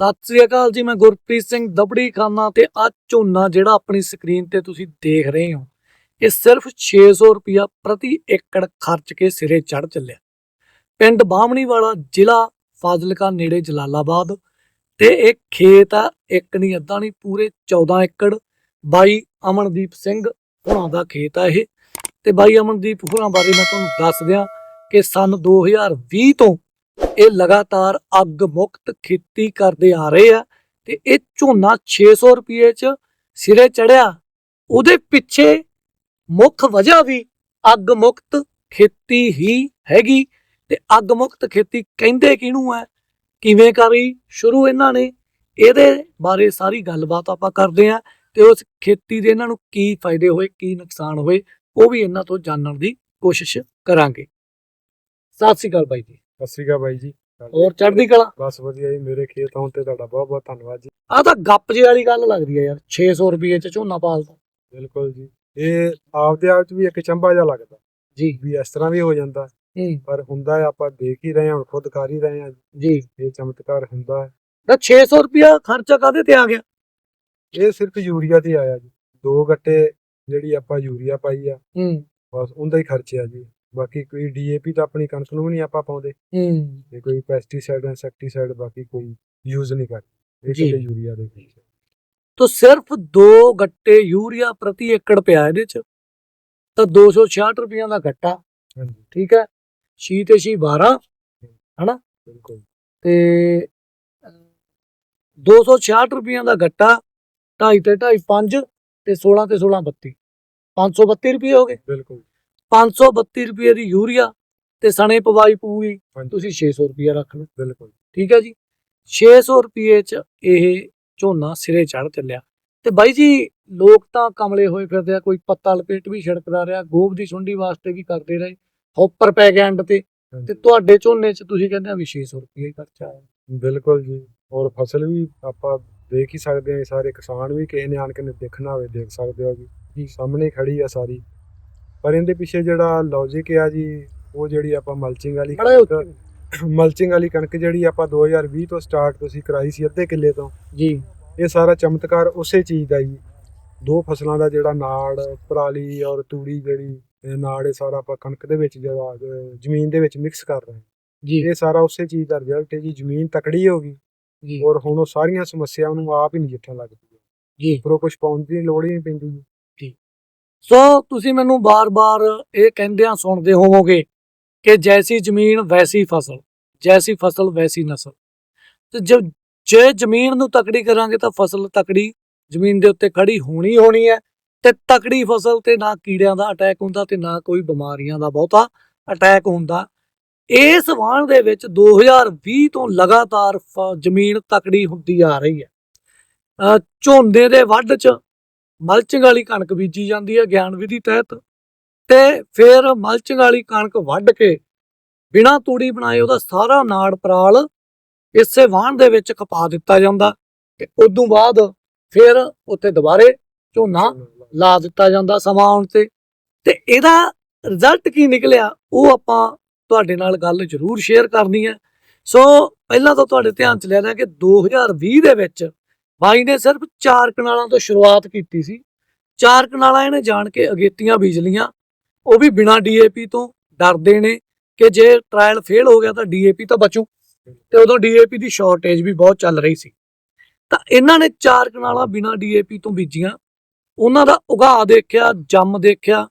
ਸਤਿ ਸ੍ਰੀ ਅਕਾਲ ਜੀ, ਮੈਂ ਗੁਰਪ੍ਰੀਤ ਸਿੰਘ ਦਬੜੀ ਖਾਨਾ ਤੇ ਆ ਝੋਨਾ ਜਿਹੜਾ ਆਪਣੀ ਸਕਰੀਨ ਤੇ ਤੁਸੀਂ ਦੇਖ ਰਹੇ ਹੋ, ਇਹ ਸਿਰਫ 600 ਰੁਪਿਆ ਪ੍ਰਤੀ ਏਕੜ ਖਰਚ ਕੇ ਸਿਰੇ ਚੜ ਚੱਲਿਆ। ਪਿੰਡ ਬਾਹਮਣੀ ਵਾਲਾ ਜ਼ਿਲ੍ਹਾ ਫਾਜ਼ਿਲਕਾ ਨੇੜੇ ਜਲਾਲਾਬਾਦ ਤੇ ਇਹ ਖੇਤ ਆ, ਇੱਕ ਨਹੀਂ, ਅੱਧਾ ਨਹੀਂ, ਪੂਰੇ 14 ਏਕੜ। ਬਾਈ ਅਮਨਦੀਪ ਸਿੰਘ ਹੁਣਾਂ ਦਾ ਖੇਤ ਆ ਇਹ ਤੇ ਬਾਈ ਅਮਨਦੀਪ ਹੁਣਾਂ ਬਾਰੇ ਮੈਂ ਤੁਹਾਨੂੰ ਦੱਸ ਦਿਆਂ ਕਿ ਸਨ 2020 ਤੋਂ ਇਹ ਲਗਾਤਾਰ ਅੱਗ ਮੁਕਤ ਖੇਤੀ ਕਰਦੇ ਆ ਰਹੇ ਆ ਤੇ ਇਹ ਝੋਨਾ 600 ਰੁਪਏ ਚ ਸਿਰੇ ਚੜਿਆ। ਉਹਦੇ ਪਿੱਛੇ ਮੁੱਖ ਵਜ੍ਹਾ ਵੀ ਅੱਗ ਮੁਕਤ ਖੇਤੀ ਹੀ ਹੈਗੀ ਤੇ ਅੱਗ ਮੁਕਤ ਖੇਤੀ ਕਹਿੰਦੇ ਕਿਹਨੂੰ ਹੈ ਕਿਵੇਂ ਕਰੀ? ਸ਼ੁਰੂ ਇਹਨਾਂ ਨੇ ਇਹਦੇ ਬਾਰੇ ਸਾਰੀ ਗੱਲਬਾਤ ਆਪਾਂ ਕਰਦੇ ਆ ਤੇ ਉਸ ਖੇਤੀ ਦੇ ਇਹਨਾਂ ਨੂੰ ਕੀ ਫਾਇਦੇ ਹੋਏ, ਕੀ ਨੁਕਸਾਨ ਹੋਏ, ਉਹ ਵੀ ਇਹਨਾਂ ਤੋਂ ਜਾਣਨ ਦੀ ਕੋਸ਼ਿਸ਼ ਕਰਾਂਗੇ। ਸਤਿ ਸ੍ਰੀ ਅਕਾਲ ਬਾਈ ਜੀ। ਸਤਿ ਸ਼੍ਰੀ ਅਕਾਲ ਬਾਈ ਜੀ। ਹੋਰ ਚੜ੍ਹਦੀ ਕਲਾ? ਬਸ ਵਧੀਆ ਜੀ ਮੇਰੇ ਖੇਤ ਆਉਣ ਤੇ ਤੁਹਾਡਾ ਬਹੁਤ ਬਹੁਤ ਧੰਨਵਾਦ ਜੀ। ਆ ਤਾਂ ਗੱਪ ਜੇ ਵਾਲੀ ਗੱਲ ਲੱਗਦੀ ਹੈ ਯਾਰ 600 ਰੁਪਏ ਚ ਝੋਨਾ ਪਾਲਦਾ। ਬਿਲਕੁਲ ਜੀ। ਇਹ ਆਪਦੇ ਆਪ ਚ ਵੀ ਇੱਕ ਚੰਬਾ ਜਿਹਾ ਲੱਗਦਾ। ਜੀ। ਵੀ ਇਸ ਤਰ੍ਹਾਂ ਵੀ ਹੋ ਜਾਂਦਾ। ਪਰ ਹੁੰਦਾ ਆਪਾਂ ਦੇਖ ਹੀ ਰਹੇ ਹਾਂ ਖੁਦ ਕਰ ਹੀ ਰਹੇ ਹਾਂ। ਜੀ। ਇਹ ਚਮਤਕਾਰ ਹੁੰਦਾ ਹੈ। ਤਾਂ 600 ਰੁਪਿਆ ਖਰਚਾ ਕਾਦੇ ਤੇ ਆ ਗਿਆ? ਇਹ ਸਿਰਫ ਯੂਰੀਆ ਤੇ ਆਇਆ ਜੀ। ਦੋ ਗੱਟੇ ਜਿਹੜੀ ਆਪਾਂ ਯੂਰੀਆ ਪਾਈ ਆ ਹੂੰ। ਬਸ ਉਹਦਾ ਹੀ ਖਰਚਾ ਜੀ। ਬਾਕੀ ਕੋਈ ਡੀਏਪੀ ਤਾਂ ਆਪਣੀ ਕਣਕ ਨੂੰ ਵੀ ਨਹੀਂ ਆਪਾਂ ਪਾਉਂਦੇ। ਹੂੰ। ਤੇ ਕੋਈ ਪੈਸਟੀਸਾਈਡ ਇਨਸੈਕਟੀਸਾਈਡ ਬਾਕੀ ਕੋਈ ਯੂਜ਼ ਨਹੀਂ ਕਰਦੇ। ਇਹ ਜੀ। ਯੂਰੀਆ ਦੇ ਖਰਚੇ ਤਾਂ ਸਿਰਫ 2 ਗੱਟੇ ਯੂਰੀਆ ਪ੍ਰਤੀ ਏਕੜ ਪਿਆ ਇਹਦੇ ਚ ਤਾਂ 266 ਰੁਪਈਆਂ ਦਾ ਗੱਟਾ। ਹਾਂਜੀ। ਠੀਕ ਹੈ? ਛੀ ਤੇ ਛੀ 12 ਬਿਲਕੁਲ। ਤੇ ਅਹ, 266 ਰੁਪਈਆਂ ਦਾ ਗੱਟਾ 2.5 ਤੇ 2.5 5 ਤੇ 16 ਤੇ 16 32 532 ਰੁਪਏ ਹੋ ਗਏ। ਬਿਲਕੁਲ। 532 ਰੁਪਏ ਦੀ ਯੂਰੀਆ ਤੇ ਸਣੇ ਪਵਾਈ ਹਾਂਜੀ। ਤੁਸੀਂ 600 ਰੁਪਏ ਰੱਖ ਲਓ। ਬਿਲਕੁਲ। ਠੀਕ ਹੈ ਜੀ? 600 ਰੁਪਏ ਚ ਇਹ ਝੋਨਾ ਸਿਰੇ ਚੜ ਚੱਲਿਆ। ਤੇ ਬਾਈ ਜੀ ਲੋਕ ਤਾਂ ਕਮਲੇ ਹੋਏ ਫਿਰਦੇ ਆ ਕੋਈ ਪੱਤਾ ਲਪੇਟ ਵੀ ਛਿੜਕਦਾ ਰਿਹਾ ਗੋਬ ਦੀ ਸੁੰਡੀ ਵਾਸਤੇ ਵੀ ਕਰਦੇ ਰਹੇ ਹੌਪਰ ਪੈ ਗਿਆ ਐਂਡ ਤੇ। ਤੇ। ਤੁਹਾਡੇ ਝੋਨੇ ਚ ਤੁਸੀਂ ਕਹਿੰਦੇ ਆ ਵੀ 600 ਰੁਪਏ ਖਰਚਾ ਆਇਆ। ਬਿਲਕੁਲ ਜੀ। ਔਰ ਫਸਲ ਵੀ ਆਪਾਂ ਦੇਖ ਹੀ ਸਕਦੇ ਹਾਂ ਸਾਰੇ ਕਿਸਾਨ ਵੀ ਕਿਸੇ ਨੇ ਆਣ ਕੇ ਦੇਖਣਾ ਹੋਵੇ ਦੇਖ ਸਕਦੇ ਹੋ ਜੀ। ਸਾਹਮਣੇ ਖੜੀ ਆ ਸਾਰੀ। ਪਰ ਇਹਦੇ ਪਿੱਛੇ ਜਿਹੜਾ ਲੌਜੀਕ ਆ ਜੀ ਉਹ ਜਿਹੜੀ ਆਪਾਂ ਮਲਚਿੰਗ ਵਾਲੀ। ਮਲਚਿੰਗ ਵਾਲੀ ਕਣਕ ਜਿਹੜੀ ਆਪਾਂ 2020 ਤੋਂ ਸਟਾਰਟ ਤੁਸੀਂ ਕਰਾਈ ਸੀ ਅੱਧੇ ਕਿੱਲੇ ਤੋਂ। ਜੀ। ਇਹ ਸਾਰਾ ਚਮਤਕਾਰ ਉਸੇ ਚੀਜ਼ ਦਾ ਜੀ। ਦੋ ਫਸਲਾਂ ਦਾ ਜਿਹੜਾ ਨਾੜ ਪਰਾਲੀ ਔਰ ਤੂੜੀ ਜਿਹੜੀ ਨਾੜ ਇਹ ਸਾਰਾ ਆਪਾਂ ਕਣਕ ਦੇ ਵਿੱਚ ਜਿਹੜਾ ਜ਼ਮੀਨ ਦੇ ਵਿੱਚ ਮਿਕਸ ਕਰ ਰਹੇ ਜੀ। ਇਹ ਸਾਰਾ ਉਸੇ ਚੀਜ਼ ਦਾ ਰਿਜ਼ਲਟ ਹੈ ਜੀ ਜ਼ਮੀਨ ਤਕੜੀ ਹੋ ਗਈ ਜੀ। ਔਰ ਹੁਣ ਉਹ ਸਾਰੀਆਂ ਸਮੱਸਿਆਵਾਂ ਨੂੰ ਆਪ ਹੀ ਨਜਿੱਠਣ ਲੱਗ ਪਈ ਜੀ। ਫਿਰ ਉਹ ਕੁਝ ਪਾਉਣ ਦੀ ਲੋੜ ਹੀ ਨਹੀਂ ਪੈਂਦੀ। ਜੀ ਸੋ ਤੁਸੀਂ ਮੈਨੂੰ ਬਾਰ-ਬਾਰ ਇਹ ਕਹਿੰਦਿਆਂ ਸੁਣਦੇ ਹੋਵੋਗੇ ਕਿ ਜੈਸੀ ਜ਼ਮੀਨ ਵੈਸੀ ਫਸਲ, ਜੈਸੀ ਫਸਲ ਵੈਸੀ ਨਸਲ। ਤੇ ਜਦ ਜੇ ਜ਼ਮੀਨ ਨੂੰ ਤਕੜੀ ਕਰਾਂਗੇ ਤਾਂ ਫਸਲ ਤਕੜੀ ਜ਼ਮੀਨ ਦੇ ਉੱਤੇ ਖੜੀ ਹੋਣੀ ਹੋਣੀ ਹੈ ਤੇ ਤਕੜੀ ਫਸਲ ਤੇ ਨਾ ਕੀੜਿਆਂ ਦਾ ਅਟੈਕ ਹੁੰਦਾ ਤੇ ਨਾ ਕੋਈ ਬਿਮਾਰੀਆਂ ਦਾ ਬਹੁਤਾ ਅਟੈਕ ਹੁੰਦਾ। ਇਸ ਵਾਣ ਦੇ ਵਿੱਚ 2020 ਤੋਂ ਲਗਾਤਾਰ ਫ- ਜ਼ਮੀਨ ਤਕੜੀ ਹੁੰਦੀ ਆ ਰਹੀ ਹੈ। ਝੋਨੇ ਦੇ ਵੱਢ 'ਚ ਮਲਚਿੰਗ ਵਾਲੀ ਕਣਕ ਬੀਜੀ ਜਾਂਦੀ ਹੈ ਗਿਆਨ ਵਿਧੀ ਤਹਿਤ ਤੇ ਫਿਰ ਮਲਚਿੰਗ ਵਾਲੀ ਕਣਕ ਵੱਢ ਕੇ ਬਿਨਾਂ ਤੂੜੀ ਬਣਾਏ ਉਹਦਾ ਸਾਰਾ ਨਾੜ ਪਰਾਲ ਇਸੇ ਵਾਹਣ ਦੇ ਵਿੱਚ ਖਪਾ ਦਿੱਤਾ ਜਾਂਦਾ ਤੇ ਉਦੋਂ ਬਾਅਦ ਫਿਰ ਉੱਥੇ ਦੁਬਾਰੇ ਝੋਨਾ ਲਾ ਦਿੱਤਾ ਜਾਂਦਾ ਸਮਾਂ ਆਉਣ ਤੇ। ਤੇ ਇਹਦਾ ਰਿਜ਼ਲਟ ਕੀ ਨਿਕਲਿਆ? ਉਹ ਆਪਾਂ ਤੁਹਾਡੇ ਨਾਲ ਗੱਲ ਜ਼ਰੂਰ ਸ਼ੇਅਰ ਕਰਨੀ ਹੈ। ਸੋ ਪਹਿਲਾਂ ਤਾਂ ਤੁਹਾਡੇ ਧਿਆਨ ਚ ਲਿਆ ਰਿਹਾ ਕਿ 2020 ਦੇ ਵਿੱਚ ਬਾਈ ਨੇ ਸਿਰਫ ਚਾਰ ਕਨਾਲਾਂ ਤੋਂ ਸ਼ੁਰੂਆਤ ਕੀਤੀ ਸੀ। ਚਾਰ ਕਨਾਲਾਂ ਇਹਨੇ ਜਾਣ ਕੇ ਅਗੇਤੀਆਂ ਬੀਜ ਲੀਆਂ ਉਹ ਵੀ ਬਿਨਾਂ ਡੀਏਪੀ ਤੋਂ ਡਰਦੇ ਨੇ ਕਿ ਜੇ ਟ੍ਰਾਇਲ ਫੇਲ ਹੋ ਗਿਆ ਤਾਂ ਡੀਏਪੀ ਤਾਂ ਬਚੂ। ਤੇ ਉਦੋਂ ਡੀਏਪੀ ਦੀ ਸ਼ਾਰਟੇਜ ਵੀ ਬਹੁਤ ਚੱਲ ਰਹੀ ਸੀ। ਤਾਂ ਇਹਨਾਂ ਨੇ ਚਾਰ ਕਨਾਲਾਂ ਬਿਨਾਂ ਡੀਏਪੀ ਤੋਂ ਬੀਜੀਆਂ। ਉਹਨਾਂ ਦਾ ਉਗਾਹ ਦੇਖਿਆ, ਜੰਮ ਦੇਖਿਆ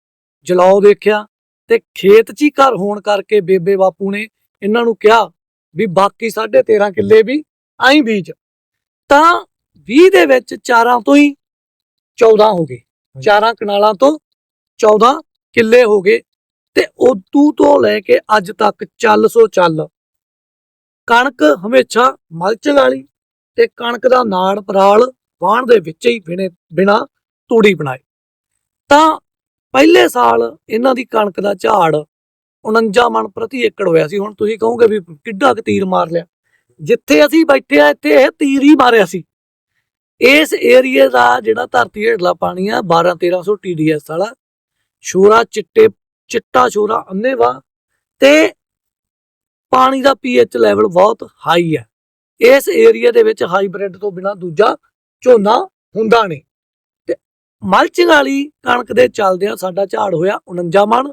ਜਲਾਉ ਦੇਖਿਆ ਤੇ ਖੇਤ 'ਚ ਹੀ ਘਰ ਹੋਣ ਕਰਕੇ ਬੇਬੇ ਬਾਪੂ ਨੇ ਇਹਨਾਂ ਨੂੰ ਕਿਹਾ ਵੀ ਬਾਕੀ 13.5 ਕਿੱਲੇ ਵੀ ਆਈ ਬੀਜ। ਤਾਂ 20 ਦੇ ਵਿੱਚ ਚਾਰਾਂ ਤੋਂ ਹੀ 14 ਹੋ ਗਏ। ਚਾਰਾਂ ਕਨਾਲਾਂ ਤੋਂ 14 ਕਿੱਲੇ ਹੋ ਗਏ ਤੇ ਉਦੋਂ ਤੋਂ ਲੈ ਕੇ ਅੱਜ ਤੱਕ ਚੱਲ ਸੋ ਚੱਲ। ਕਣਕ ਹਮੇਸ਼ਾ ਮਲਚਿੰਗ ਵਾਲੀ ਤੇ ਕਣਕ ਦਾ ਨਾੜ ਪਰਾਲ ਵਾਹਣ ਦੇ ਵਿੱਚ ਹੀ ਬਿਨੇ ਬਿਨਾ ਤੂੜੀ ਬਣਾਏ। ਤਾਂ ਪਹਿਲੇ ਸਾਲ ਇਹਨਾਂ ਦੀ ਕਣਕ ਦਾ ਝਾੜ 49 ਮਣ ਪ੍ਰਤੀ ਏਕੜ ਹੋਇਆ ਸੀ। ਹੁਣ ਤੁਸੀਂ ਕਹੋਗੇ ਵੀ ਕਿੱਡਾ ਕੁ ਤੀਰ ਮਾਰ ਲਿਆ। ਜਿੱਥੇ ਅਸੀਂ ਬੈਠੇ ਆ ਇੱਥੇ ਇਹ ਤੀਰ ਹੀ ਮਾਰਿਆ ਸੀ। ਇਸ ਏਰੀਏ ਦਾ ਜਿਹੜਾ ਧਰਤੀ ਹੇਠਲਾ ਪਾਣੀ ਆ 12 1300 TDS ਵਾਲਾ ਸ਼ੋਰਾ ਚਿੱਟੇ, ਚਿੱਟਾ ਸ਼ੋਰਾ ਅੰਨੇਵਾ ਤੇ ਪਾਣੀ ਦਾ ਪੀਐਚ ਲੈਵਲ ਬਹੁਤ ਹਾਈ ਹੈ ਇਸ ਏਰੀਆ ਦੇ ਵਿੱਚ ਹਾਈਬ੍ਰਿਡ ਤੋਂ ਬਿਨਾ ਦੂਜਾ ਝੋਨਾ ਹੁੰਦਾ ਨਹੀਂ। ਤੇ ਮਲਚਿੰਗ ਵਾਲੀ ਕਣਕ ਦੇ ਚੱਲਦਿਆਂ ਸਾਡਾ ਝਾੜ ਹੋਇਆ 49 ਮਣ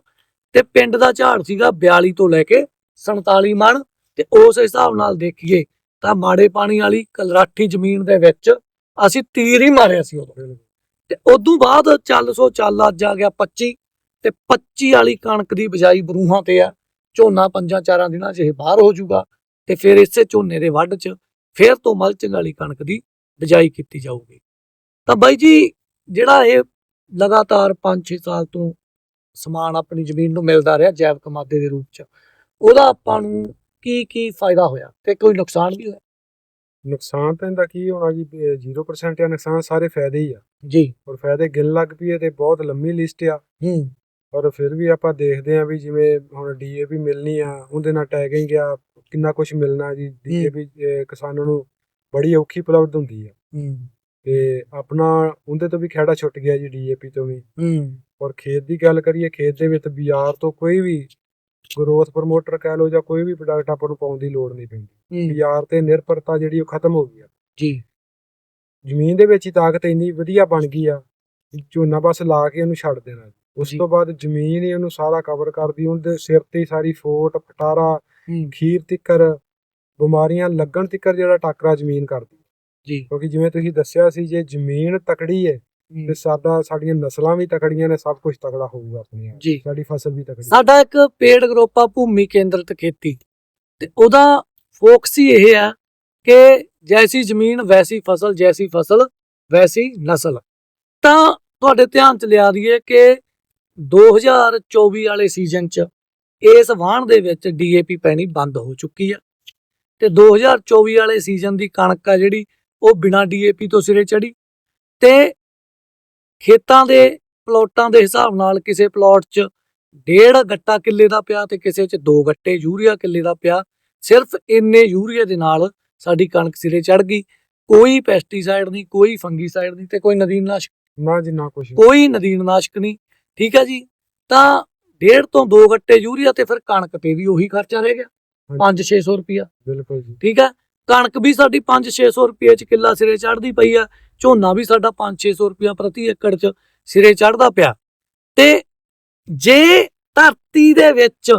ਤੇ ਪਿੰਡ ਦਾ ਝਾੜ ਸੀਗਾ 42 ਤੋਂ ਲੈ ਕੇ 47 ਮਣ ਤੇ ਉਸ ਹਿਸਾਬ ਨਾਲ ਦੇਖੀਏ ਤਾਂ ਮਾੜੇ ਪਾਣੀ ਵਾਲੀ ਕਲਰਾਠੀ ਜ਼ਮੀਨ ਦੇ ਵਿੱਚ ਅਸੀਂ ਤੀਰ ਹੀ ਮਾਰਿਆ ਸੀ ਉਦੋਂ। ਬਿਲਕੁਲ ਤੇ ਉਦੋਂ ਬਾਅਦ ਚੱਲ ਸੋ ਚੱਲ, ਅੱਜ ਆ ਗਿਆ 25 ਤੇ 25 ਵਾਲੀ ਕਣਕ ਦੀ ਬਜਾਈ ਬਰੂਹਾਂ ਤੇ ਆ। ਝੋਨਾ ਪੰਜਾਂ ਚਾਰਾਂ ਦਿਨਾਂ 'ਚ ਇਹ ਬਾਹਰ ਹੋ ਜਾਊਗਾ ਤੇ ਫਿਰ ਇਸੇ ਝੋਨੇ ਦੇ ਵੱਢ 'ਚ ਫਿਰ ਤੋਂ ਮਲਚਿੰਗ ਵਾਲੀ ਕਣਕ ਦੀ ਬਜਾਈ ਕੀਤੀ ਜਾਊਗੀ। ਤਾਂ ਬਾਈ ਜੀ, ਜਿਹੜਾ ਇਹ ਲਗਾਤਾਰ 5-6 ਸਾਲ ਤੋਂ ਸਮਾਨ ਆਪਣੀ ਜ਼ਮੀਨ ਨੂੰ ਮਿਲਦਾ ਰਿਹਾ ਜੈਵਿਕ ਮਾਦੇ ਦੇ ਰੂਪ 'ਚ, ਉਹਦਾ ਆਪਾਂ ਨੂੰ ਕੀ ਕੀ ਫਾਇਦਾ ਹੋਇਆ ਤੇ ਕੋਈ ਨੁਕਸਾਨ ਵੀ ਹੋਇਆ? ਨੁਕਸਾਨ ਤਾਂ ਇਹਦਾ ਕੀ ਹੋਣਾ ਜੀ ਵੀ 0% ਆ ਨੁਕਸਾਨ ਸਾਰੇ ਫਾਇਦੇ ਹੀ ਆ। ਜੀ। ਔਰ ਫਾਇਦੇ ਗਿਣ ਲੱਗ ਪਈਏ ਤੇ ਬਹੁਤ ਲੰਮੀ ਲਿਸਟ ਆ। ਹੂੰ। ਔਰ ਫਿਰ ਵੀ ਆਪਾਂ ਦੇਖਦੇ ਆ ਵੀ ਜਿਵੇਂ ਹੁਣ ਡੀਏਪੀ ਮਿਲਣੀ ਆ ਉਹਦੇ ਨਾਲ ਟੈਗਿੰਗ ਆ ਕਿੰਨਾ ਕੁਝ ਮਿਲਣਾ ਜੀ। ਡੀਏਪੀ ਕਿਸਾਨਾਂ ਨੂੰ ਬੜੀ ਔਖੀ ਉਪਲਬਧ ਹੁੰਦੀ ਆ। ਹੂੰ। ਤੇ ਆਪਣਾ ਉਹਦੇ ਤੋਂ ਵੀ ਖਹਿੜਾ ਛੁੱਟ ਗਿਆ ਜੀ ਡੀਏਪੀ ਤੋਂ ਵੀ। ਹੂੰ। ਔਰ ਖੇਤ ਦੀ ਗੱਲ ਕਰੀਏ ਖੇਤ ਦੇ ਵਿੱਚ ਬਾਜ਼ਾਰ ਤੋਂ ਕੋਈ ਵੀ ਗਰੋਥ ਪ੍ਰਮੋਟਰ ਕਹਿ ਲਓ ਜਾਂ ਕੋਈ ਵੀ ਪ੍ਰੋਡਕਟ ਆਪਾਂ ਨੂੰ ਪਾਉਣ ਦੀ ਲੋੜ ਨਹੀਂ ਪੈਂਦੀ। ਬਾਜ਼ਾਰ ਤੇ ਨਿਰਭਰਤਾ ਜਿਹੜੀ ਉਹ ਖਤਮ ਹੋ ਗਈ ਆ। ਜੀ। ਜ਼ਮੀਨ ਦੇ ਵਿੱਚ ਹੀ ਤਾਕਤ ਇੰਨੀ ਵਧੀਆ ਬਣ ਗਈ ਆ ਝੋਨਾ ਬਸ ਲਾ ਕੇ ਉਹਨੂੰ ਛੱਡ ਦੇਣਾ। ਉਸ। ਤੋਂ ਬਾਅਦ ਜ਼ਮੀਨ ਹੀ ਉਹਨੂੰ ਸਾਰਾ ਕਵਰ ਕਰਦੀ ਉਹਦੇ ਸਿਰ ਤੇ ਸਾਰੀ ਫੋਟ ਪਟਾਰਾ ਖੀਰ ਤਿੱਕਰ ਬਿਮਾਰੀਆਂ ਲੱਗਣ ਤਿੱਕਰ ਜਿਹੜਾ ਟਾਕਰਾ ਜ਼ਮੀਨ ਕਰਦੀ। ਜੀ। ਕਿਉਂਕਿ ਜਿਵੇਂ ਤੁਸੀਂ ਦੱਸਿਆ ਸੀ ਜੇ ਜ਼ਮੀਨ ਤਕੜੀ ਹੂੰ। ਤੇ ਸਾਡਾ ਸਾਡੀਆਂ ਨਸਲਾਂ ਵੀ ਤਕੜੀਆਂ ਨੇ ਸਭ ਕੁਝ ਤਕੜਾ ਹੋਊਗਾ ਆਪਣੀਆਂ ਜੀ। ਸਾਡੀ ਫਸਲ ਵੀ ਤਕੜੀ। ਸਾਡਾ ਇੱਕ ਪੇੜ ਗਰੁੱਪ ਆ ਭੂਮੀ ਕੇਂਦਰਿਤ ਖੇਤੀ। ਤੇ ਉਹਦਾ ਫੋਕਸ ਹੀ ਇਹ ਆ ਕਿ ਜੈਸੀ ਜ਼ਮੀਨ ਵੈਸੀ ਫਸਲ ਜੈਸੀ ਫਸਲ ਵੈਸੀ ਨਸਲ। ਤਾਂ ਤੁਹਾਡੇ ਧਿਆਨ ਚ ਲਿਆ ਦਈਏ ਕਿ 2024 ਵਾਲੇ ਸੀਜ਼ਨ ਚ ਇਸ ਵਾਹਣ ਦੇ ਵਿੱਚ ਡੀਏਪੀ ਪੈਣੀ ਬੰਦ ਹੋ ਚੁੱਕੀ ਆ। ਤੇ 2024 ਵਾਲੇ ਸੀਜ਼ਨ ਦੀ ਕਣਕ ਆ ਜਿਹੜੀ ਉਹ ਬਿਨਾ ਡੀਏਪੀ ਤੋਂ ਸਿਰੇ ਚੜੀ ਤੇ ਖੇਤਾਂ ਦੇ ਪਲੋਟਾਂ ਦੇ ਹਿਸਾਬ ਨਾਲ ਕਿਸੇ ਪਲਾਟ 'ਚ ਡੇਢ ਗੱਟਾ ਕਿੱਲੇ ਦਾ ਪਿਆ ਤੇ ਕਿਸੇ 'ਚ ਦੋ ਗੱਟੇ ਯੂਰੀਆ ਕਿੱਲੇ ਦਾ ਪਿਆ ਸਿਰਫ ਇੰਨੇ ਯੂਰੀਆ ਦੇ ਨਾਲ ਸਾਡੀ ਕਣਕ ਸਿਰੇ ਚੜ ਗਈ। ਕੋਈ ਪੈਸਟੀਸਾਈਡ ਨਹੀਂ ਕੋਈ ਫੰਗੀਸਾਈਡ ਨਹੀਂ ਤੇ ਕੋਈ ਨਦੀਨਨਾਸ਼ਕ ਨਾ ਜੀ ਨਾ ਕੁਝ ਕੋਈ ਨਦੀਨਨਾਸ਼ਕ ਨਹੀਂ ਠੀਕ ਹੈ ਜੀ? ਤਾਂ ਡੇਢ ਤੋਂ ਦੋ ਗੱਟੇ ਯੂਰੀਆ ਤੇ ਫਿਰ ਕਣਕ ਤੇ ਵੀ ਉਹੀ ਖਰਚਾ ਰਹਿ ਗਿਆ। 5-600 ਰੁਪਿਆ ਬਿਲਕੁਲ ਜੀ। ਠੀਕ ਹੈ? ਕਣਕ ਵੀ ਸਾਡੀ 5-600 ਰੁਪਏ ਚ ਕਿੱਲਾ ਸਿਰੇ ਚੜਦੀ ਪਈ ਆ ਝੋਨਾ ਵੀ ਸਾਡਾ 5-600 ਰੁਪਿਆ ਪ੍ਰਤੀ ਏਕੜ ਚ ਸਿਰੇ ਚੜਦਾ ਪਿਆ। ਤੇ ਜੇ ਧਰਤੀ ਦੇ ਵਿੱਚ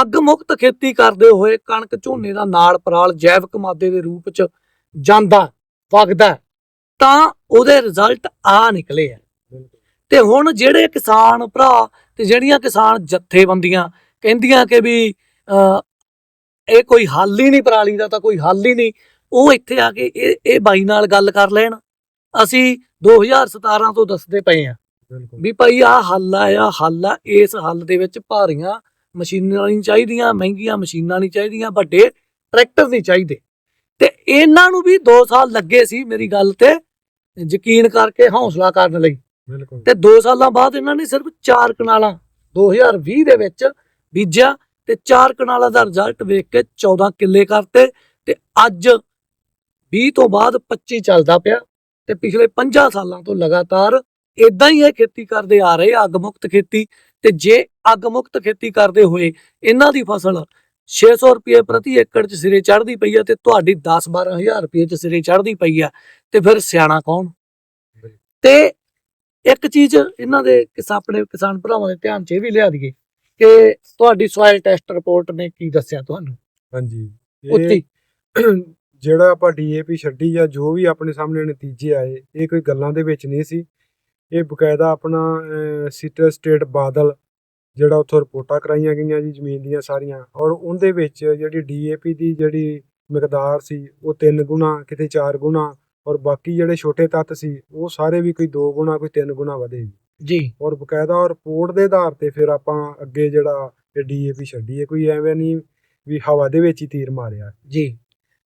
ਅੱਗ ਮੁਕਤ ਖੇਤੀ ਕਰਦੇ ਹੋਏ ਕਣਕ ਝੋਨੇ ਦਾ ਨਾਲ ਪਰਾਲ ਜੈਵਿਕ ਮਾਦੇ ਦੇ ਰੂਪ ਚ ਜਾਂਦਾ ਵਗਦਾ ਤਾਂ ਉਹਦੇ ਰਿਜ਼ਲਟ ਆ ਨਿਕਲੇ ਆ। ਤੇ ਹੁਣ ਜਿਹੜੇ ਕਿਸਾਨ ਭਰਾ ਤੇ ਜਿਹੜੀਆਂ ਕਿਸਾਨ ਜਥੇਬੰਦੀਆਂ ਕਹਿੰਦੀਆਂ ਕਿ ਵੀ ਅਹ, ਇਹ ਕੋਈ ਹੱਲ ਹੀ ਨਹੀਂ ਪਰਾਲੀ ਦਾ ਤਾਂ ਕੋਈ ਹੱਲ ਹੀ ਨਹੀਂ। ਉਹ ਇੱਥੇ ਆ ਕੇ ਇਹ ਇਹ ਬਾਈ ਨਾਲ ਗੱਲ ਕਰ ਲੈਣ। ਅਸੀਂ 2017 ਤੋਂ ਦੱਸਦੇ ਪਏ ਆ ਵੀ ਭਾਈ ਆ ਹੱਲ ਆ ਆ ਹੱਲ ਆ। ਇਸ ਹੱਲ ਦੇ ਵਿੱਚ ਭਾਰੀਆਂ ਮਸ਼ੀਨਾਂ ਨਹੀਂ ਚਾਹੀਦੀਆਂ ਮਹਿੰਗੀਆਂ ਮਸ਼ੀਨਾਂ ਨਹੀਂ ਚਾਹੀਦੀਆਂ ਵੱਡੇ ਟਰੈਕਟਰ ਨਹੀਂ ਚਾਹੀਦੇ। ਤੇ ਇਹਨਾਂ ਨੂੰ ਵੀ 2 ਸਾਲ ਲੱਗੇ ਸੀ ਮੇਰੀ ਗੱਲ ਤੇ ਯਕੀਨ ਕਰਕੇ ਹੌਸਲਾ ਕਰਨ ਲਈ। ਬਿਲਕੁਲ। ਤੇ 2 ਸਾਲਾਂ ਬਾਅਦ ਇਹਨਾਂ ਨੇ ਸਿਰਫ 4 ਕਨਾਲਾਂ 2020 ਦੇ ਵਿੱਚ ਬੀਜਿਆ। ਤੇ 4 ਕਨਾਲਾਂ ਦਾ ਰਿਜ਼ਲਟ ਵੇਖ ਕੇ 14 ਕਿੱਲੇ ਕਰਤੇ ਤੇ ਅੱਜ 20 ਤੋਂ ਬਾਅਦ 25 ਚੱਲਦਾ ਪਿਆ ਤੇ ਪਿਛਲੇ 5 ਸਾਲਾਂ ਤੋਂ ਲਗਾਤਾਰ ਇਦਾਂ ਹੀ ਇਹ ਖੇਤੀ ਕਰਦੇ ਆ ਰਹੇ ਅੱਗ ਮੁਕਤ ਖੇਤੀ ਤੇ ਜੇ ਅੱਗ ਮੁਕਤ ਖੇਤੀ ਕਰਦੇ ਹੋਏ ਇਹਨਾਂ ਦੀ ਫਸਲ 600 ਰੁਪਏ ਪ੍ਰਤੀ ਏਕੜ ਚ ਸਿਰੇ ਚੜਦੀ ਪਈ ਆ ਤੇ ਤੁਹਾਡੀ 10 12000 ਰੁਪਏ ਚ ਸਿਰੇ ਚੜਦੀ ਪਈ ਆ ਤੇ ਫਿਰ ਸਿਆਣਾ ਕੌਣ? ਤੇ ਇੱਕ ਚੀਜ਼ ਇਹਨਾਂ ਦੇ ਕਿਸ ਆਪਣੇ ਕਿਸਾਨ ਭਰਾਵਾਂ ਦੇ ਧਿਆਨ 'ਚ ਇਹ ਵੀ ਲਿਆ ਦਈਏ ਕਿ ਤੁਹਾਡੀ ਸੋਇਲ ਟੈਸਟ ਰਿਪੋਰਟ ਨੇ ਕੀ ਦੱਸਿਆ ਤੁਹਾਨੂੰ? ਹਾਂਜੀ। ਉੱਤੀ ਜਿਹੜਾ ਆਪਾਂ ਡੀਏਪੀ ਛੱਡੀ ਜਾਂ ਜੋ ਵੀ ਆਪਣੇ ਸਾਹਮਣੇ ਨਤੀਜੇ ਆਏ ਇਹ ਕੋਈ ਗੱਲਾਂ ਦੇ ਵਿੱਚ ਨਹੀਂ ਸੀ। ਇਹ ਬਕਾਇਦਾ ਆਪਣਾ ਸਿਟਰ ਸਟੇਟ ਬਾਦਲ ਜਿਹੜਾ ਉੱਥੋਂ ਰਿਪੋਰਟਾਂ ਕਰਾਈਆਂ ਗਈਆਂ ਜੀ ਜ਼ਮੀਨ ਦੀਆਂ ਸਾਰੀਆਂ। ਔਰ ਉਹਦੇ ਵਿੱਚ ਜਿਹੜੀ ਡੀਏਪੀ ਦੀ ਜਿਹੜੀ ਮਿਕਦਾਰ ਸੀ ਉਹ 3 ਗੁਣਾ ਕਿਤੇ 4 ਗੁਣਾ ਔਰ ਬਾਕੀ ਜਿਹੜੇ ਛੋਟੇ ਤੱਤ ਸੀ ਉਹ ਸਾਰੇ ਵੀ ਕੋਈ 2 ਗੁਣਾ ਕੋਈ 3 ਗੁਣਾ ਵਧੇ ਜੀ। ਜੀ। ਔਰ ਬਕਾਇਦਾ ਰਿਪੋਰਟ ਦੇ ਆਧਾਰ ਤੇ ਫਿਰ ਆਪਾਂ ਅੱਗੇ ਜਿਹੜਾ ਡੀਏਪੀ ਛੱਡੀ ਹੈ ਕੋਈ ਐਵੇਂ ਨਹੀਂ ਵੀ ਹਵਾ ਦੇ ਵਿੱਚ ਹੀ ਤੀਰ ਮਾਰਿਆ। ਜੀ।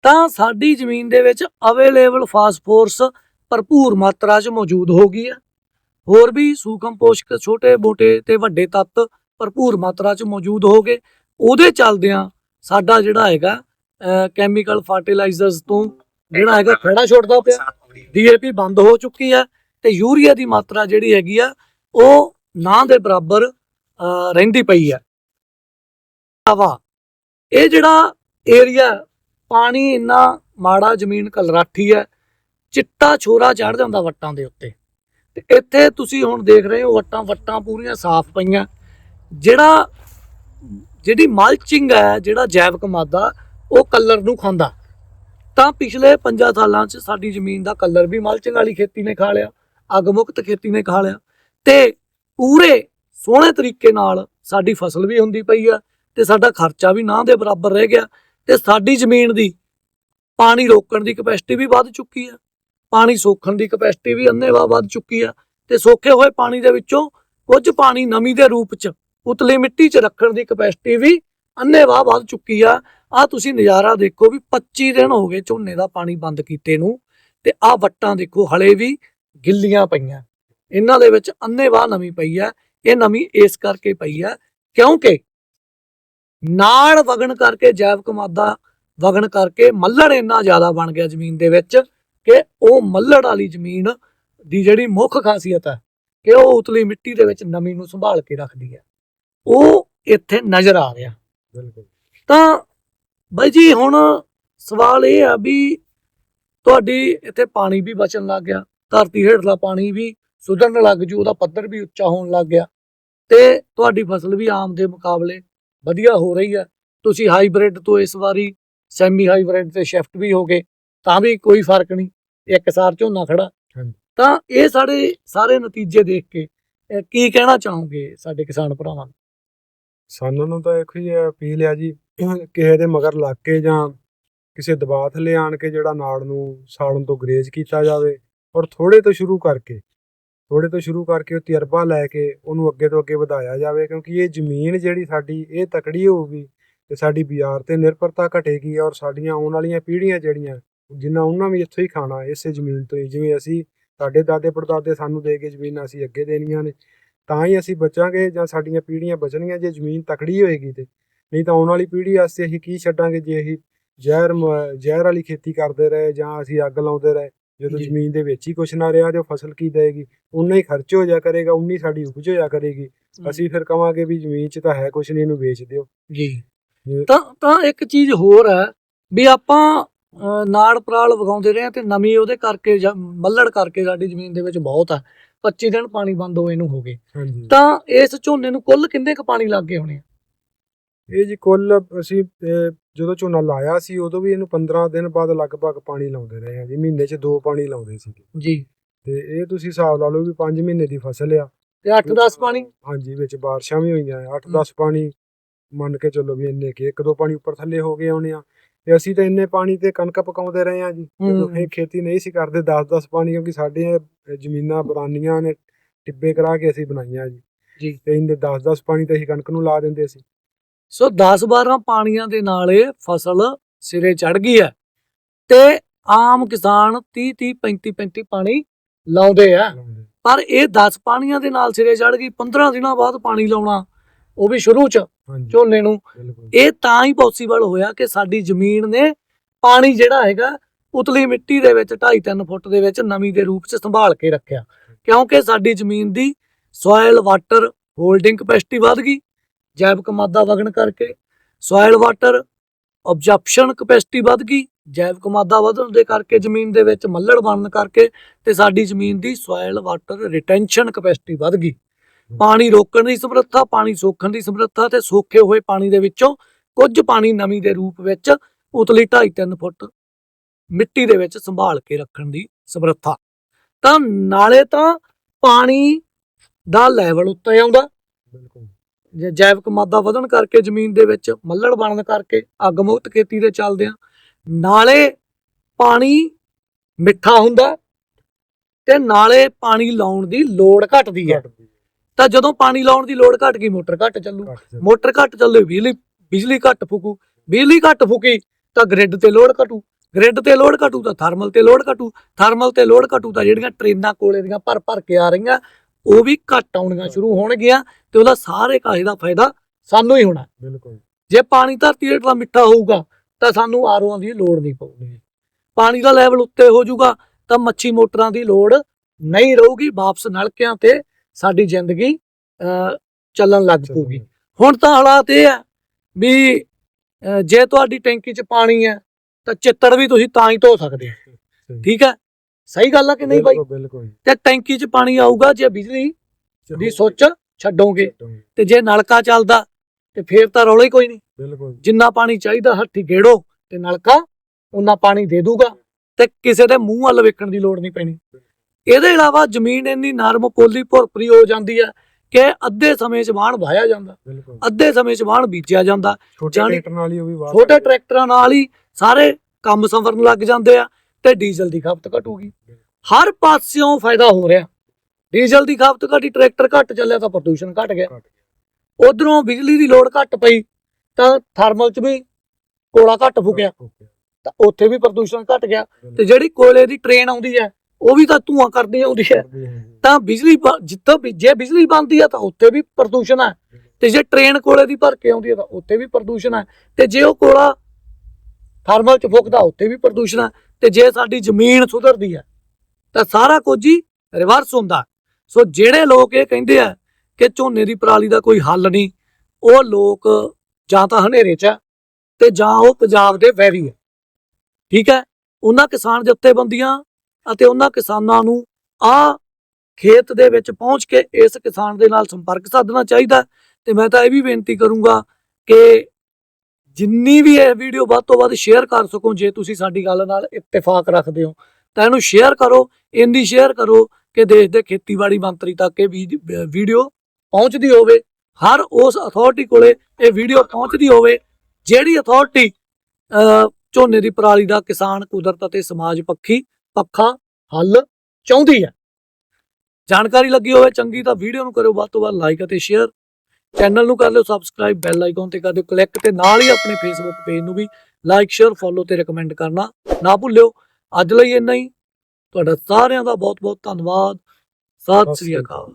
ਤਾਂ ਸਾਡੀ ਜ਼ਮੀਨ ਦੇ ਵਿੱਚ ਅਵੇਲੇਬਲ ਫਾਸਫੋਰਸ ਭਰਪੂਰ ਮਾਤਰਾ 'ਚ ਮੌਜੂਦ ਹੋ ਗਈ ਹੈ। ਹੋਰ ਵੀ ਸੂਖਮ ਪੋਸ਼ਕ ਛੋਟੇ ਮੋਟੇ ਤੇ ਵੱਡੇ ਤੱਤ ਭਰਪੂਰ ਮਾਤਰਾ 'ਚ ਮੌਜੂਦ ਹੋ ਗਏ। ਉਹਦੇ ਚੱਲਦਿਆਂ ਸਾਡਾ ਜਿਹੜਾ ਹੈਗਾ ਕੈਮੀਕਲ ਫਰਟੀਲਾਈਜ਼ਰਸ ਤੋਂ ਜਿਹੜਾ ਹੈਗਾ ਖੜਾ ਛੁੱਟਦਾ ਪਿਆ। ਡੀਏਪੀ ਬੰਦ ਹੋ ਚੁੱਕੀ ਹੈ। ਤੇ ਯੂਰੀਆ ਦੀ ਮਾਤਰਾ ਜਿਹੜੀ ਹੈਗੀ ਆ, ਉਹ ਨਾ ਦੇ ਬਰਾਬਰ ਰਹਿੰਦੀ ਪਈ ਹੈ ਹਵਾ ਇਹ ਜਿਹੜਾ ਏਰੀਆ ਪਾਣੀ ਇੰਨਾ ਮਾੜਾ ਜ਼ਮੀਨ ਕਲਰਾਠੀ ਹੈ ਚਿੱਟਾ ਛੋਰਾ ਚੜ ਜਾਂਦਾ ਵੱਟਾਂ ਦੇ ਉੱਤੇ। ਤੇ ਇੱਥੇ ਤੁਸੀਂ ਹੁਣ ਦੇਖ ਰਹੇ ਹੋ ਵੱਟਾਂ ਵੱਟਾਂ ਪੂਰੀਆਂ ਸਾਫ਼ ਪਈਆਂ। ਜਿਹੜਾ, ਜਿਹੜੀ ਮਲਚਿੰਗ ਹੈ ਜਿਹੜਾ ਜੈਵਿਕ ਮਾਦਾ, ਉਹ ਕਲਰ ਨੂੰ ਖਾਂਦਾ। ਤਾਂ ਪਿਛਲੇ 5 ਸਾਲਾਂ 'ਚ ਸਾਡੀ ਜ਼ਮੀਨ ਦਾ ਕਲਰ ਵੀ ਮਲਚਿੰਗ ਵਾਲੀ ਖੇਤੀ ਨੇ ਖਾ ਲਿਆ। ਅਗਮੁਕਤ ਖੇਤੀ ਨੇ ਖਾ ਲਿਆ। ਤੇ ਪੂਰੇ ਸੋਹਣੇ ਤਰੀਕੇ ਨਾਲ ਸਾਡੀ ਫਸਲ ਵੀ ਹੁੰਦੀ ਪਈ ਆ ਤੇ ਸਾਡਾ ਖਰਚਾ ਵੀ ਨਾ ਦੇ ਬਰਾਬਰ ਰਹਿ ਗਿਆ ਤੇ ਸਾਡੀ ਜ਼ਮੀਨ ਦੀ ਪਾਣੀ ਰੋਕਣ ਦੀ ਕਪੈਸਿਟੀ ਵੀ ਵੱਧ ਚੁੱਕੀ ਆ। ਪਾਣੀ ਸੋਖਣ ਦੀ ਕਪੈਸਿਟੀ ਵੀ ਅੰਨੇਵਾਹ ਵੱਧ ਚੁੱਕੀ ਆ ਤੇ ਸੋਖੇ ਹੋਏ ਪਾਣੀ ਦੇ ਵਿੱਚੋਂ ਕੁਝ ਪਾਣੀ ਨਮੀ ਦੇ ਰੂਪ 'ਚ ਉਤਲੀ ਮਿੱਟੀ 'ਚ ਰੱਖਣ ਦੀ ਕਪੈਸਿਟੀ ਵੀ ਅੰਨੇਵਾਹ ਵੱਧ ਚੁੱਕੀ ਆ। ਆ ਤੁਸੀਂ ਨਜ਼ਾਰਾ ਦੇਖੋ ਵੀ 25 ਦਿਨ ਹੋ ਗਏ ਝੋਨੇ ਦਾ ਪਾਣੀ ਬੰਦ ਕੀਤੇ ਨੂੰ ਤੇ ਆ ਵੱਟਾਂ ਦੇਖੋ ਹਲੇ ਵੀ ਗਿੱਲੀਆਂ ਪਈਆਂ। ਇਹਨਾਂ ਦੇ ਵਿੱਚ ਅੰਨੇਵਾਹ ਨਮੀ ਪਈ ਆ। ਇਹ ਨਮੀ ਇਸ ਕਰਕੇ ਪਈ ਆ ਕਿਉਂਕਿ ਨਾੜ ਵਗਣ ਕਰਕੇ ਜੈਵਿਕ ਮਾਦਾ ਵਗਣ ਕਰਕੇ ਮੱਲੜ ਇੰਨਾ ਜ਼ਿਆਦਾ ਬਣ ਗਿਆ ਜ਼ਮੀਨ ਦੇ ਵਿੱਚ ਕਿ ਉਹ ਮੱਲੜ ਵਾਲੀ ਜ਼ਮੀਨ ਦੀ ਜਿਹੜੀ ਮੁੱਖ ਖਾਸੀਅਤ ਹੈ ਕਿ ਉਹ ਉਤਲੀ ਮਿੱਟੀ ਦੇ ਵਿੱਚ ਨਮੀ ਨੂੰ ਸੰਭਾਲ ਕੇ ਰੱਖਦੀ ਹੈ ਉਹ ਇੱਥੇ ਨਜ਼ਰ ਆ ਰਿਹਾ। ਬਿਲਕੁਲ। ਤਾਂ ਬਾਈ ਜੀ ਹੁਣ ਸਵਾਲ ਇਹ ਆ ਵੀ ਤੁਹਾਡੀ ਇੱਥੇ ਪਾਣੀ ਵੀ ਬਚਣ ਲੱਗ ਗਿਆ। ਧਰਤੀ ਹੇਠਲਾ ਪਾਣੀ ਵੀ ਸੁਧਰਨ ਲੱਗ ਜੂ ਉਹਦਾ ਪੱਧਰ ਵੀ ਉੱਚਾ ਹੋਣ ਲੱਗ ਗਿਆ। ਤੇ ਤੁਹਾਡੀ ਫਸਲ ਵੀ ਆਮ ਦੇ ਮੁਕਾਬਲੇ ਵਧੀਆ ਹੋ ਰਹੀ ਹੈ। ਤੁਸੀਂ ਹਾਈਬ੍ਰਿਡ ਤੋਂ ਇਸ ਵਾਰੀ ਸੈਮੀ ਹਾਈਬ੍ਰਿਡ ਤੇ ਸ਼ਿਫਟ ਵੀ ਹੋ ਗਏ ਤਾਂ ਵੀ ਕੋਈ ਫ਼ਰਕ ਨਹੀਂ ਇੱਕ ਸਾਰ ਝੋਨਾ ਖੜਾ। ਤਾਂ ਇਹ ਸਾਡੇ ਸਾਰੇ ਨਤੀਜੇ ਦੇਖ ਕੇ ਕੀ ਕਹਿਣਾ ਚਾਹੋਗੇ ਸਾਡੇ ਕਿਸਾਨ ਭਰਾਵਾਂ ਨੂੰ? ਸਾਨੂੰ ਨੂੰ ਤਾਂ ਇਹੋ ਹੀ ਅਪੀਲ ਆ ਜੀ ਕਿਸੇ ਦੇ ਮਗਰ ਲੱਗ ਕੇ ਜਾਂ ਕਿਸੇ ਦਬਾਅ ਥੱਲੇ ਆਣ ਕੇ ਜਿਹੜਾ ਨਾੜ ਨੂੰ ਸਾੜਨ ਤੋਂ ਗਰੇਜ ਕੀਤਾ ਜਾਵੇ ਔਰ ਥੋੜੇ ਤੋਂ ਸ਼ੁਰੂ ਕਰਕੇ ਥੋੜੇ ਤੋਂ ਸ਼ੁਰੂ ਕਰਕੇ ਉਹ ਤਜਰਬਾ ਲੈ ਕੇ ਉਹਨੂੰ ਅੱਗੇ ਤੋਂ ਅੱਗੇ ਵਧਾਇਆ ਜਾਵੇ, ਕਿਉਂਕਿ ਇਹ ਜ਼ਮੀਨ ਜਿਹੜੀ ਸਾਡੀ, ਇਹ ਤਕੜੀ ਹੋਊਗੀ ਤੇ ਸਾਡੀ ਬਾਜ਼ਾਰ ਤੇ ਨਿਰਭਰਤਾ ਘਟੇਗੀ ਔਰ ਸਾਡੀਆਂ ਆਉਣ ਵਾਲੀਆਂ ਪੀੜ੍ਹੀਆਂ ਜਿਹੜੀਆਂ, ਜਿੰਨਾ ਉਹਨਾਂ ਵੀ ਇੱਥੋਂ ਹੀ ਖਾਣਾ, ਇਸੇ ਜ਼ਮੀਨ ਤੋਂ ਹੀ, ਜਿਵੇਂ ਅਸੀਂ ਸਾਡੇ ਦਾਦੇ ਪੜਦਾਦੇ ਸਾਨੂੰ ਦੇ ਕੇ ਜ਼ਮੀਨ ਅਸੀਂ ਅੱਗੇ ਦੇਣੀਆਂ ਨੇ, ਤਾਂ ਹੀ ਅਸੀਂ ਬਚਾਂਗੇ ਜਾਂ ਸਾਡੀਆਂ ਪੀੜ੍ਹੀਆਂ ਬਚਣਗੀਆਂ ਜੇ ਜ਼ਮੀਨ ਤਕੜੀ ਹੋਏਗੀ ਤੇ, ਨਹੀਂ ਤਾਂ ਆਉਣ ਵਾਲੀ ਪੀੜ੍ਹੀ ਵਾਸਤੇ ਅਸੀਂ ਕੀ ਛੱਡਾਂਗੇ ਜੇ ਅਸੀਂ ਜ਼ਹਿਰ ਮ- ਜ਼ਹਿਰ ਵਾਲੀ ਖੇਤੀ ਕਰਦੇ ਰਹੇ ਜਾਂ ਅਸੀਂ ਅੱਗ ਲਾਉਂਦੇ ਰਹੇ ਜਦੋਂ। ਜ਼ਮੀਨ ਦੇ ਵਿੱਚ ਹੀ ਕੁਝ ਨਾ ਰਿਹਾ ਤੇ ਫਸਲ ਕੀ ਦੇਗੀ ਉਨਾ ਹੀ ਖਰਚ ਹੋ ਜਾ ਕਰੇਗਾ ਉਨੀ ਸਾਡੀ ਉਪਜ ਹੋ ਜਾ ਕਰੇਗੀ। ਅਸੀਂ ਫਿਰ ਕਵਾਂਗੇ ਵੀ ਜ਼ਮੀਨ 'ਚ ਤਾਂ ਹੈ ਕੁਝ ਨਹੀਂ ਇਹਨੂੰ ਵੇਚ ਦਿਓ। ਜੀ। ਤਾਂ ਤਾਂ ਇੱਕ ਚੀਜ਼ ਹੋਰ ਹੈ ਵੀ ਆਪਾਂ ਨਾੜ ਪਰਾਲ ਵਗਾਉਂਦੇ ਰਹੇ ਤੇ ਨਮੀ ਉਹਦੇ ਕਰਕੇ ਮੱਲੜ ਕਰਕੇ ਸਾਡੀ ਜ਼ਮੀਨ ਦੇ ਵਿੱਚ ਬਹੁਤ ਹੈ। 25 ਦਿਨ ਪਾਣੀ ਬੰਦ ਹੋਏ ਨੂੰ ਹੋ ਗਏ। ਤਾਂ ਇਸ ਝੋਨੇ ਨੂੰ ਕੁੱਲ ਕਿੰਨੇ ਕੁ ਪਾਣੀ ਲੱਗ ਗਏ ਹੋਣੇ ਆ? ਇਹ ਜੀ ਕੁੱਲ ਅਸੀਂ ਜਦੋਂ ਝੋਨਾ ਲਾਇਆ ਸੀ ਉਦੋਂ ਵੀ ਇਹਨੂੰ 15 ਦਿਨ ਬਾਅਦ ਲਗਭਗ ਪਾਣੀ ਲਾਉਂਦੇ ਰਹੇ ਹਾਂ ਜੀ ਮਹੀਨੇ 'ਚ ਦੋ ਪਾਣੀ ਲਾਉਂਦੇ ਸੀ ਜੀ। ਤੇ ਇਹ ਤੁਸੀਂ ਹਿਸਾਬ ਲਾ ਲਓ ਵੀ 5 ਮਹੀਨੇ ਦੀ ਫਸਲ ਆ। ਤੇ 8-10 ਪਾਣੀ? ਹਾਂਜੀ ਵਿੱਚ ਬਾਰਿਸ਼ਾਂ ਵੀ ਹੋਈਆਂ 8-10 ਪਾਣੀ। ਮੰਨ ਕੇ ਚੱਲੋ ਵੀ ਇੰਨੇ ਕਿ ਇੱਕ ਦੋ ਪਾਣੀ ਉੱਪਰ ਥੱਲੇ ਹੋ ਗਏ ਆਉਣੇ ਆ। ਤੇ ਅਸੀਂ ਤਾਂ ਇੰਨੇ ਪਾਣੀ ਤੇ ਕਣਕ ਪਕਾਉਂਦੇ ਰਹੇ ਆ ਜੀ। ਜਦੋਂ। ਇਹ ਖੇਤੀ ਨਹੀਂ ਸੀ ਕਰਦੇ 10-10 ਪਾਣੀ ਕਿਉਂਕਿ ਸਾਡੀਆਂ ਜ਼ਮੀਨਾਂ ਬਰਾਨੀਆਂ ਨੇ ਟਿੱਬੇ ਕਰਾ ਕੇ ਅਸੀਂ ਬਣਾਈਆਂ ਜੀ। ਜੀ। ਤੇ ਇਹਦੇ 10-10 ਪਾਣੀ ਤੇ ਅਸੀਂ ਕਣਕ ਨੂੰ ਲਾ ਦਿੰਦੇ ਸੀ। ਸੋ 10-12 ਪਾਣੀਆਂ ਦੇ ਨਾਲ ਇਹ ਫਸਲ ਸਿਰੇ ਚੜ ਗਈ ਹੈ ਤੇ ਆਮ ਕਿਸਾਨ 30-30 35-35 ਪਾਣੀ ਲਾਉਂਦੇ ਆ। ਪਰ ਇਹ 10 ਪਾਣੀਆਂ ਦੇ ਨਾਲ ਸਿਰੇ ਚੜ ਗਈ 15 ਦਿਨਾਂ ਬਾਅਦ ਪਾਣੀ ਲਾਉਣਾ ਉਹ ਵੀ ਸ਼ੁਰੂ ਚ ਝੋਨੇ ਨੂੰ। ਇਹ ਤਾਂ ਹੀ ਪੋਸੀਬਲ ਹੋਇਆ ਕਿ ਸਾਡੀ ਜ਼ਮੀਨ ਨੇ ਪਾਣੀ ਜਿਹੜਾ ਹੈਗਾ ਉਤਲੀ ਮਿੱਟੀ ਦੇ ਵਿੱਚ 2.5-3 ਫੁੱਟ ਦੇ ਵਿੱਚ ਨਮੀ ਦੇ ਰੂਪ 'ਚ ਸੰਭਾਲ ਕੇ ਰੱਖਿਆ। ਕਿਉਂਕਿ ਸਾਡੀ ਜ਼ਮੀਨ ਦੀ ਸੋਇਲ ਵਾਟਰ ਹੋਲਡਿੰਗ ਕਪੈਸਿਟੀ ਵਧ ਗਈ। ਜੈਵਿਕ ਮਾਦਾ ਵਗਣ ਕਰਕੇ ਸੋਇਲ ਵਾਟਰ ਆਬਜ਼ਰਪਸ਼ਨ ਕਪੈਸਿਟੀ ਵੱਧ ਗਈ, ਜੈਵਿਕ ਮਾਦਾ ਵਧਣ ਦੇ ਕਰਕੇ ਜ਼ਮੀਨ ਦੇ ਵਿੱਚ ਮੱਲੜ ਬਣਨ ਕਰਕੇ ਤੇ ਸਾਡੀ ਜ਼ਮੀਨ ਦੀ ਸੋਇਲ ਵਾਟਰ ਰਿਟੈਂਸ਼ਨ ਕਪੈਸਿਟੀ ਵੱਧ ਗਈ। ਪਾਣੀ ਰੋਕਣ ਦੀ ਸਮਰੱਥਾ, ਪਾਣੀ ਸੋਖਣ ਦੀ ਸਮਰੱਥਾ ਤੇ ਸੋਖੇ ਹੋਏ ਪਾਣੀ ਦੇ ਵਿੱਚੋਂ ਕੁਝ ਪਾਣੀ ਨਮੀ ਦੇ ਰੂਪ ਵਿੱਚ ਉਤਲੀ 2.5-3 ਫੁੱਟ ਮਿੱਟੀ ਦੇ ਵਿੱਚ ਸੰਭਾਲ ਕੇ ਰੱਖਣ ਦੀ ਸਮਰੱਥਾ। ਤਾਂ ਨਾਲੇ ਤਾਂ ਪਾਣੀ ਦਾ ਲੈਵਲ ਉੱਤੇ ਆਉਂਦਾ। ਬਿਲਕੁਲ। ਜੈਵਿਕ ਮਾਦਾ ਵਧਣ ਕਰਕੇ ਜ਼ਮੀਨ ਦੇ ਵਿੱਚ ਮੱਲੜ ਬਣਨ ਕਰਕੇ ਅੱਗ ਮੁਕਤ ਖੇਤੀ ਦੇ ਚੱਲਦੇ ਆ। ਨਾਲੇ ਪਾਣੀ ਮਿੱਠਾ ਹੁੰਦਾ ਤੇ ਨਾਲੇ ਪਾਣੀ ਲਾਉਣ ਦੀ ਲੋੜ ਘਟਦੀ ਹੈ। ਤਾਂ ਜਦੋਂ ਪਾਣੀ ਲਾਉਣ ਦੀ ਲੋੜ ਘਟ ਗਈ ਮੋਟਰ ਘੱਟ ਚੱਲੂ। ਮੋਟਰ ਘੱਟ ਚੱਲੇ ਬਿਜਲੀ ਬਿਜਲੀ ਘੱਟ ਫੂਕੂ। ਬਿਜਲੀ ਘੱਟ ਫੂਕੀ ਤਾਂ ਗ੍ਰਿਡ ਤੇ ਲੋਡ ਘਟੂ। ਗ੍ਰਿਡ ਤੇ ਲੋਡ ਘਟੂ ਤਾਂ ਥਰਮਲ ਤੇ ਲੋਡ ਘਟੂ। ਥਰਮਲ ਤੇ ਲੋਡ ਘਟੂ ਤਾਂ ਜਿਹੜੀਆਂ ਟ੍ਰੇਨਾਂ ਕੋਲੇ ਦੀਆਂ ਭਰ ਭਰ ਕੇ ਆ ਰਹੀਆਂ ਉਹ ਵੀ ਘੱਟ ਆਉਣੀਆਂ ਸ਼ੁਰੂ ਹੋਣਗੀਆਂ ਤੇ ਉਹਦਾ ਸਾਰੇ ਕਾਹੇ ਦਾ ਫਾਇਦਾ ਸਾਨੂੰ ਹੀ ਹੋਣਾ। ਬਿਲਕੁਲ। ਜੇ ਪਾਣੀ ਧਰਤੀ ਹੇਠਲਾ ਮਿੱਠਾ ਹੋਊਗਾ ਤਾਂ ਸਾਨੂੰ ਆਰਓਆਂ ਦੀ ਲੋੜ ਨਹੀਂ ਪਊਗੀ। ਪਾਣੀ ਦਾ ਲੈਵਲ ਉੱਤੇ ਹੋ ਜਾਊਗਾ ਤਾਂ ਮੱਛੀ ਮੋਟਰਾਂ ਦੀ ਲੋੜ ਨਹੀਂ ਰਹੂਗੀ ਵਾਪਸ ਨਲਕਿਆਂ ਤੇ ਸਾਡੀ ਜ਼ਿੰਦਗੀ ਚੱਲਣ ਲੱਗ ਪਊਗੀ। ਹੁਣ ਤਾਂ ਹਾਲਾਤ ਇਹ ਆ ਵੀ ਜੇ ਤੁਹਾਡੀ ਟੈਂਕੀ 'ਚ ਪਾਣੀ ਹੈ ਤਾਂ ਚਿੱਤੜ ਵੀ ਤੁਸੀਂ ਤਾਂ ਹੀ ਧੋ ਸਕਦੇ ਸਹੀ। ਠੀਕ ਹੈ? ਸਹੀ ਗੱਲ ਆ ਕਿ ਨਹੀਂ ਬਾਈ? ਬਿਲਕੁਲ ਤੇ ਟੈਂਕੀ 'ਚ ਪਾਣੀ ਆਊਗਾ ਜੇ ਬਿਜਲੀ ਦੀ ਸੁੱਚ ਛੱਡੋਗੇ। ਤੇ ਜੇ ਨਲਕਾ ਚੱਲਦਾ ਤੇ ਫੇਰ ਤਾਂ ਰੌਲਾ ਹੀ ਕੋਈ ਨਹੀਂ। ਬਿਲਕੁਲ ਜਿੰਨਾ ਪਾਣੀ ਚਾਹੀਦਾ ਹੱਥੀ ਗੇੜੋ ਤੇ ਨਲਕਾ ਉਨਾ ਪਾਣੀ ਦੇ ਦੂਗਾ। ਤੇ ਕਿਸੇ ਦੇ ਮੂੰਹ ਵੱਲ ਵੇਖਣ ਦੀ ਲੋੜ ਨਹੀਂ ਪੈਣੀ। ਇਹਦੇ ਇਲਾਵਾ ਜ਼ਮੀਨ ਇੰਨੀ ਨਰਮ ਪੋਲੀ ਭੁਰਪਰੀ ਹੋ ਜਾਂਦੀ ਹੈ ਕਿ ਅੱਧੇ ਸਮੇਂ 'ਚ ਵਾਹਣ ਵਾਹਿਆ ਜਾਂਦਾ। ਅੱਧੇ ਸਮੇਂ 'ਚ ਵਾਹਣ ਬੀਜਿਆ ਜਾਂਦਾ। ਛੋਟੇ ਟਰੈਕਟਰ ਨਾਲ ਹੀ ਉਹ ਵੀ ਵਾਹ ਛੋਟੇ ਟਰੈਕਟਰਾਂ ਨਾਲ ਹੀ ਸਾਰੇ ਕੰਮ ਸੰਵਰਨ ਲੱਗ ਜਾਂਦੇ ਆ। ਤੇ ਡੀਜ਼ਲ ਦੀ ਖਪਤ ਘਟੂਗੀ। ਹਰ ਪਾਸਿਓਂ ਫਾਇਦਾ ਹੋ ਰਿਹਾ। ਡੀਜ਼ਲ ਦੀ ਖਪਤ ਘਟੀ ਟਰੈਕਟਰ ਘੱਟ ਚੱਲਿਆ ਤਾਂ ਪ੍ਰਦੂਸ਼ਣ ਘਟ ਗਿਆ। ਉਧਰੋਂ ਬਿਜਲੀ ਦੀ ਲੋੜ ਘੱਟ ਪਈ ਤਾਂ ਥਰਮਲ 'ਚ ਵੀ ਕੋਲਾ ਘੱਟ ਫੁਕਿਆ। ਤਾਂ ਉੱਥੇ ਵੀ ਪ੍ਰਦੂਸ਼ਣ ਘਟ ਗਿਆ। ਤੇ। ਜਿਹੜੀ ਕੋਲੇ ਦੀ ਟ੍ਰੇਨ ਆਉਂਦੀ ਹੈ ਉਹ ਵੀ ਤਾਂ ਧੂਆਂ ਕਰਦੀ ਆਉਂਦੀ ਹੈ। ਤਾਂ ਬਿਜਲੀ ਜਿੱਥੋਂ ਵੀ ਜੇ ਬਿਜਲੀ ਬਣਦੀ ਹੈ ਤਾਂ ਉੱਥੇ ਵੀ ਪ੍ਰਦੂਸ਼ਣ ਹੈ। ਤੇ ਜੇ ਟ੍ਰੇਨ ਕੋਲੇ ਦੀ ਭਰ ਕੇ ਆਉਂਦੀ ਹੈ ਤਾਂ ਉੱਥੇ ਵੀ ਪ੍ਰਦੂਸ਼ਣ ਹੈ। ਤੇ ਜੇ ਉਹ ਕੋਲਾ ਥਰਮਲ ਚ ਫੁਕਦਾ ਉੱਥੇ ਵੀ ਪ੍ਰਦੂਸ਼ਣ ਹੈ। ਤੇ ਜੇ ਸਾਡੀ ਜ਼ਮੀਨ ਸੁਧਰਦੀ ਹੈ, ਤਾਂ ਸਾਰਾ ਕੁਝ ਹੀ ਰਿਵਰਸ ਹੁੰਦਾ। ਸੋ ਜਿਹੜੇ ਲੋਕ ਇਹ ਕਹਿੰਦੇ ਆ ਕਿ ਝੋਨੇ ਦੀ ਪਰਾਲੀ ਦਾ ਕੋਈ ਹੱਲ ਨਹੀਂ, ਉਹ ਲੋਕ ਜਾਂ ਤਾਂ ਹਨੇਰੇ 'ਚ ਆ ਤੇ ਜਾਂ ਉਹ ਪੰਜਾਬ ਦੇ ਵੈਰੀ ਹੈ ਠੀਕ ਹੈ? ਉਹਨਾਂ ਕਿਸਾਨ ਜਥੇਬੰਦੀਆਂ ਅਤੇ ਉਹਨਾਂ ਕਿਸਾਨਾਂ ਨੂੰ ਆ ਖੇਤ ਦੇ ਵਿੱਚ ਪਹੁੰਚ ਕੇ ਇਸ ਕਿਸਾਨ ਦੇ ਨਾਲ ਸੰਪਰਕ ਸਾਧਣਾ ਚਾਹੀਦਾ ਤੇ ਮੈਂ ਤਾਂ ਇਹ ਵੀ ਬੇਨਤੀ ਕਰੂੰਗਾ ਕਿ ਜਿੰਨੀ ਵੀ ਇਹ ਵੀਡੀਓ ਵੱਧ ਤੋਂ ਵੱਧ ਸ਼ੇਅਰ ਕਰ ਸਕੋ, ਜੇ ਤੁਸੀਂ ਸਾਡੀ ਗੱਲ ਨਾਲ ਇਤਫਾਕ ਰੱਖਦੇ ਹੋ। ਤਾਂ ਇਹਨੂੰ ਸ਼ੇਅਰ ਕਰੋ, ਇੰਨੀ ਸ਼ੇਅਰ ਕਰੋ ਕਿ ਦੇਸ਼ ਦੇ ਖੇਤੀਬਾੜੀ ਮੰਤਰੀ ਤੱਕ ਇਹ ਵੀਡੀਓ ਪਹੁੰਚਦੀ ਹੋਵੇ। ਹਰ ਉਸ ਅਥਾਰਟੀ ਕੋਲੇ ਇਹ ਵੀਡੀਓ ਪਹੁੰਚਦੀ ਹੋਵੇ, ਜਿਹੜੀ ਅਥਾਰਟੀ ਝੋਨੇ ਦੀ ਪਰਾਲੀ ਦਾ ਕਿਸਾਨ, ਕੁਦਰਤ ਅਤੇ ਸਮਾਜ ਪੱਖੀ ਪੱਖਾ ਹੱਲ ਚਾਹੁੰਦੀ ਹੈ। ਜਾਣਕਾਰੀ ਲੱਗੀ ਹੋਵੇ ਚੰਗੀ ਤਾਂ ਵੀਡੀਓ ਨੂੰ ਕਰਿਓ, ਵੱਧ ਤੋਂ ਵੱਧ ਲਾਈਕ ਅਤੇ ਸ਼ੇਅਰ ਚੈਨਲ ਨੂੰ ਕਰ ਲਿਓ ਸਬਸਕ੍ਰਾਈਬ ਬੈਲ ਆਈਕਨ ਤੇ ਕਰ ਦਿਓ ਕਲਿੱਕ ਤੇ ਨਾਲ ਹੀ ਆਪਣੇ ਫੇਸਬੁੱਕ ਪੇਜ ਨੂੰ ਵੀ ਲਾਈਕ ਸ਼ੇਅਰ ਫੋਲੋ ਤੇ ਰეკਮੈਂਡ ਕਰਨਾ ਨਾ ਭੁੱਲਿਓ। ਅੱਜ ਲਈ ਇੰਨਾ ਹੀ। ਤੁਹਾਡਾ ਸਾਰਿਆਂ ਦਾ ਬਹੁਤ ਬਹੁਤ ਧੰਨਵਾਦ। ਸਤਿ ਸ੍ਰੀ ਅਕਾਲ।